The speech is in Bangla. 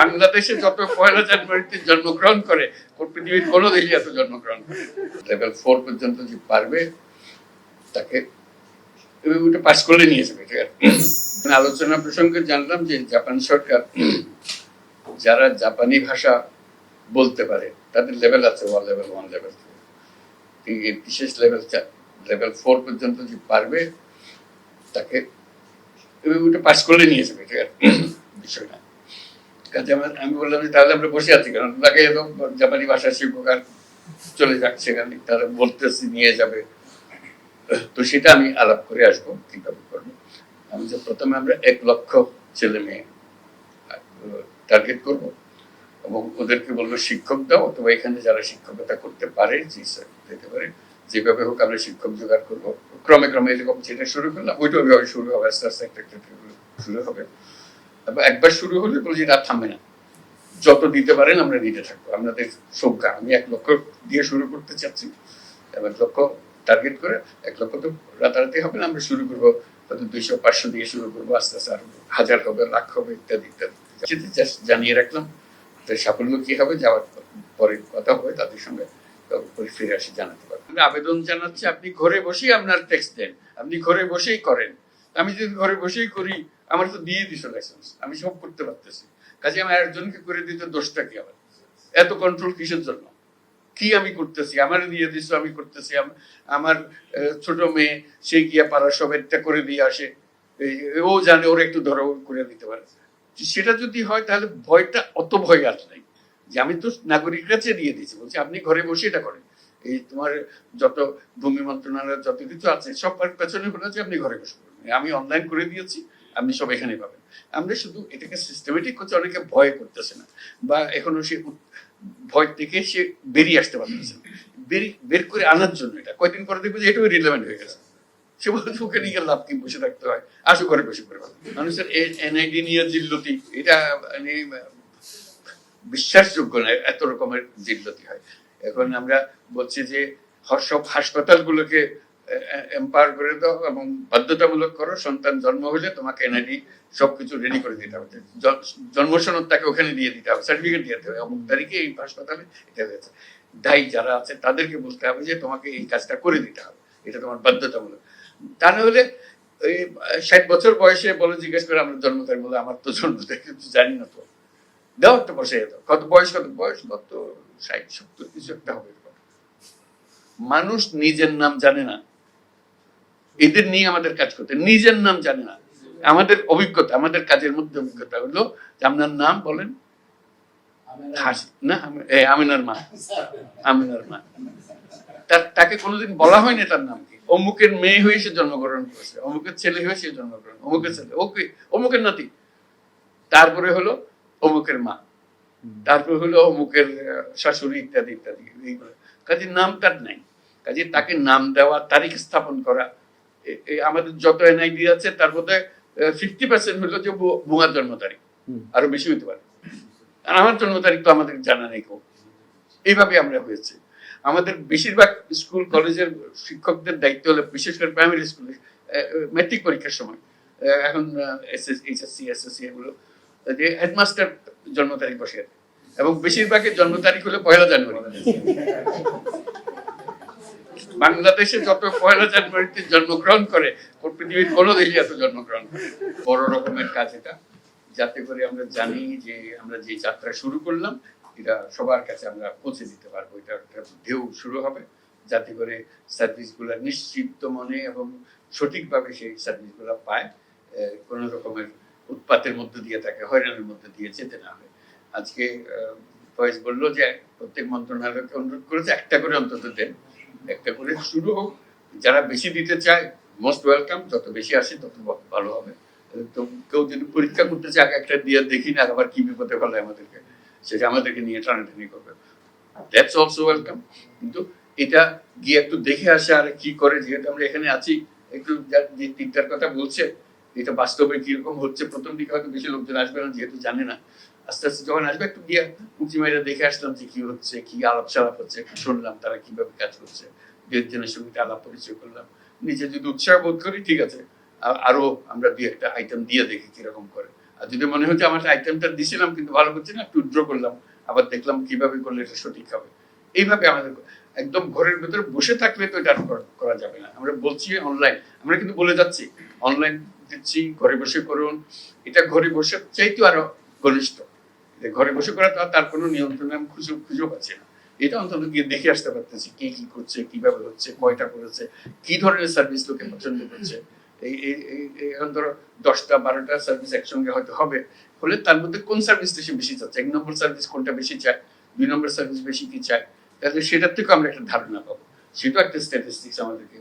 বাংলাদেশে যত পয়লা জানুয়ারিতে জন্মগ্রহণ করে পৃথিবীর কোনো দেশে এত জন্মগ্রহণ করে লেভেল ফোর পর্যন্ত যে পারবে, তাকে ওটা পাস করলে নিয়ে যাবে আছে? আলোচনা প্রসঙ্গে জানলাম যে জাপান সরকার যারা জাপানি ভাষা বলতে পারে, তাদের লেভেল আছে ওয়ান লেভেল ওয়ান লেভেল বিশেষ লেভেল লেভেল ফোর পর্যন্ত যে পারবে, তাকে ওটা পাস করলে নিয়ে যাবে আছে? বিষয়টা। আমি বললাম তাহলে আমরা বসে আছি, কারণ তাকে একদম জাপানি ভাষা শিক্ষক আর চলে যাচ্ছে সেখানে তারা বলতেছি, নিয়ে যাবে। তো সেটা আমি আলাপ করে আসব, কীভাবে করব। আমি যে প্রথমে আমরা এক লক্ষ ছেলে মেয়ে টার্গেট করব, এবং ওদেরকে বলব শিক্ষক দাও, অথবা এখানে যারা শিক্ষকতা করতে পারে, জি দিতে পারে, যেভাবে হোক আমরা শিক্ষক জোগাড় করব। ক্রমে ক্রমে এরকম যেটা শুরু করলাম ওইটা শুরু হবে, আস্তে আস্তে একটা শুরু হবে। একবার শুরু হলে বলছি রাত থামবে না। যত দিতে পারেন, আমরা দিতে থাকব। আপনাদের সংখ্যা আমি এক লক্ষ দিয়ে শুরু করতে চাচ্ছি। এবং এক লক্ষ টার্গেট করে এক লক্ষ তো রাতারাতি হবে না, আমরা শুরু করব। হয়তো দুইশো, পাঁচশো দিয়ে শুরু করব। আস্তে আস্তে আরও হাজার হবে, লাখ হবে, ইত্যাদি ইত্যাদি। সেটা just জানিয়ে রাখলাম। সাফল্য কি হবে যাওয়ার পরে কথা হবে, তাদের সঙ্গে ফিরে আসি জানাতে পারব। আমরা আবেদন জানাচ্ছি, আপনি ঘরে বসেই আপনার টেক্সট দেন। আপনি ঘরে বসেই করেন। আমি যদি ঘরে বসেই করি আমার তো দিয়ে দিছো লাইসেন্স আমি সব করতে পারতেছি। কাজে আমি একজনকে করে দিতে দোষটা কি আবার এত কন্ট্রোল কিসের জন্য? কি আমি করতেছি? আমার দিয়ে দিছো, আমি করতেছি। আমার ছোট মেয়ে, সে গিয়া পাড়া সব একটা করে দিয়ে আসে। ও জানে, ওর একটু ধরো করে দিতে পারে। সেটা যদি হয়, তাহলে ভয়টা অত ভয় আর নাই। যে আমি তো নাগরিক কাছে দিয়ে দিয়েছি। বলছি, আপনি ঘরে বসে এটা করেন। এই তোমার যত ভূমি মন্ত্রণালয়ের যত কিছু আছে, সব পেছনে হলো যে আপনি ঘরে বসে করবেন আমি অনলাইন করে দিয়েছি। আপনি সব এখানে পাবেন। আমরা শুধু এটাকে সিস্টেমেটিক করছে, অনেকে ভয় করতেছে না। বা এখনও সে ভয় থেকে সে বেরিয়ে আসতে পারতেছে না। বেরি- করে আনার জন্য এটা। কয়দিন পরে দেখবে যে এটাও রিলেভেন্ট হয়ে গেছে। সে বলছে, ওকে নিয়ে লাভ কি? বসে থাকতে হয়। আসো ঘরে বসে করে মানুষের এনআইডি নিয়ে জিল্লতি। এটা মানে বিশ্বাসযোগ্য না, এত রকমের জিল্লতি হয়। এখন আমরা বলছি যে সব হাসপাতালগুলোকে এম্পাওয়ার করে দাও এবং বাধ্যতামূলক করো, সন্তান জন্ম হলে তোমাকে এনআইডি সবকিছু রেডি করে দিতে হবে। জন্ম সনদ তাকে ওখানে দিয়ে দিতে হবে সার্টিফিকেট দিয়ে হবে। অমুক তারিখে এই হাসপাতালে এটা হয়েছে। দায়ী যারা আছে তাদেরকে বলতে হবে যে তোমাকে এই কাজটা করে দিতে হবে। এটা তোমার বাধ্যতামূলক। তা না হলে ওই ষাট বছর বয়সে বলে, জিজ্ঞেস করে আমার জন্ম তারিখ বলে, আমার তো জন্ম তারিখ, কিছু জানি না তো। দাও একটা বসে যেত কত বয়স কত বয়স? কত ষাট, সত্তর, কিছু একটা হবে মানুষ নিজের নাম জানে না। এদের নিয়ে আমাদের কাজ করতে নিজের নাম জানে না। আমাদের অভিজ্ঞতা আমাদের কাজের মধ্যে অভিজ্ঞতা হলো যে আপনার নাম বলেন। না আমিনার মা। আমিনার মা। তার তাকে কোনোদিন বলা হয়নি তার নাম কি? অমুকের মেয়ে হয়ে সে জন্মগ্রহণ করেছে অমুকের ছেলে হয়ে সে জন্মগ্রহণ অমুকের ছেলে ওকে অমুকের নাতি। তারপরে হলো অমুকের মা। তারপরে হলো অমুকের শাশুড়ি ইত্যাদি ইত্যাদি। এইগুলো কাজে নাম তার নাই। কাজে তাকে নাম দেওয়া তারিখ স্থাপন করা আমাদের যত এনআইডি আছে তার মধ্যে ফিফটি পার্সেন্ট হলো যে বু- জন্ম তারিখ। আরও বেশি হতে পারে। আর আমার জন্ম তারিখ তো আমাদের জানা নেই কেউ। এইভাবে আমরা হয়েছে। আমাদের বেশিরভাগ স্কুল কলেজের শিক্ষকদের দায়িত্ব হলো বিশেষ করে প্রাইমারি স্কুলে ম্যাট্রিক পরীক্ষার সময়। আহ, এখন এইচএসসি এসএসসি এগুলো যে হেডমাস্টার জন্ম তারিখ বসে। এবং বেশিরভাগের জন্ম তারিখ হলো পয়লা জানুয়ারি। বাংলাদেশে যত পয়লা জানুয়ারিতে জন্মগ্রহণ করে পৃথিবীর কোনো দেশে এত জন্মগ্রহণ করে? বড় রকমের কাজ এটা। যাতে করে আমরা জানি যে আমরা যে যাত্রা শুরু করলাম, এটা সবার কাছে আমরা পৌঁছে দিতে পারব। এটা একটা ঢেউ শুরু হবে। যাতে করে সার্ভিসগুলো নিশ্চিত মনে এবং সঠিকভাবে সেই সার্ভিসগুলো পায়। কোনো রকমের উৎপাতের মধ্যে দিয়ে তাকে হয়রানির মধ্যে দিয়ে যেতে না হয়। আজকে ফয়েজ বলল যে, প্রত্যেক মন্ত্রণালয়কে অনুরোধ করেছে, একটা করে অন্তত দেন। একটা করে শুরু হোক। যারা বেশি দিতে চায় মোস্ট ওয়েলকাম যত বেশি আসে, তত ভালো হবে। তো কেউ যদি পরীক্ষা করতে চায় একটা দিয়ে দেখি না, আবার কি বিপদে ফেলে আমাদেরকে। সেটা আমাদেরকে নিয়ে টানাটানি করবে। দ্যাটস অলসো ওয়েলকাম কিন্তু এটা গিয়ে একটু দেখে আসে, আর কি করে? যেহেতু আমরা এখানে আছি, একটু যা- তিনটার কথা বলছে, এটা বাস্তবে কীরকম হচ্ছে? প্রথম দিকে হয়তো বেশি লোকজন আসবে না, যেহেতু জানে না। আস্তে আস্তে যখন আসবে, একটু গিয়ে উঁচি মাইরা দেখে আসলাম যে কি হচ্ছে, কি আলাপ হচ্ছে, একটু শুনলাম তারা কীভাবে কাজ করছে। দু একজনের সঙ্গে আলাপ পরিচয় করলাম। নিজে যদি উৎসাহ বোধ করি, ঠিক আছে। আরও আমরা দুই একটা আইটেম দিয়ে দেখি কীরকম করে। আর যদি মনে হচ্ছে আমার আইটেমটা দিছিলাম কিন্তু ভালো করছে না, একটু উইথড্র করলাম। আবার দেখলাম কীভাবে করলে এটা সঠিক হবে। এইভাবে আমাদের একদম ঘরের ভেতরে বসে থাকলে তো এটা করা- যাবে না। আমরা বলছি অনলাইন আমরা কিন্তু বলে যাচ্ছি অনলাইন দিচ্ছি, ঘরে বসে করুন। এটা ঘরে বসে চাইতেও আরও ঘনিষ্ঠ। ঘরে বসে করা তার কোনো নিয়ন্ত্রণে আমি খুঁজে খুঁজে পাচ্ছি না। এটা অন্তত গিয়ে দেখে আসতে পারতেছি কে কি করছে, কীভাবে হচ্ছে, কয়টা করেছে, কি ধরনের সার্ভিস লোকে পছন্দ করছে। এই দশটা, বারোটা সার্ভিস একসঙ্গে হয়তো হবে, হলে তার মধ্যে কোন সার্ভিসটা সে বেশি চাচ্ছে? এক নম্বর সার্ভিস কোনটা বেশি চায়? দুই নম্বর সার্ভিস বেশি কি চায়? তাহলে সেটার থেকে আমরা একটা ধারণা পাবো। সেটাও একটা স্ট্যাটিস্টিক্স আমাদেরকে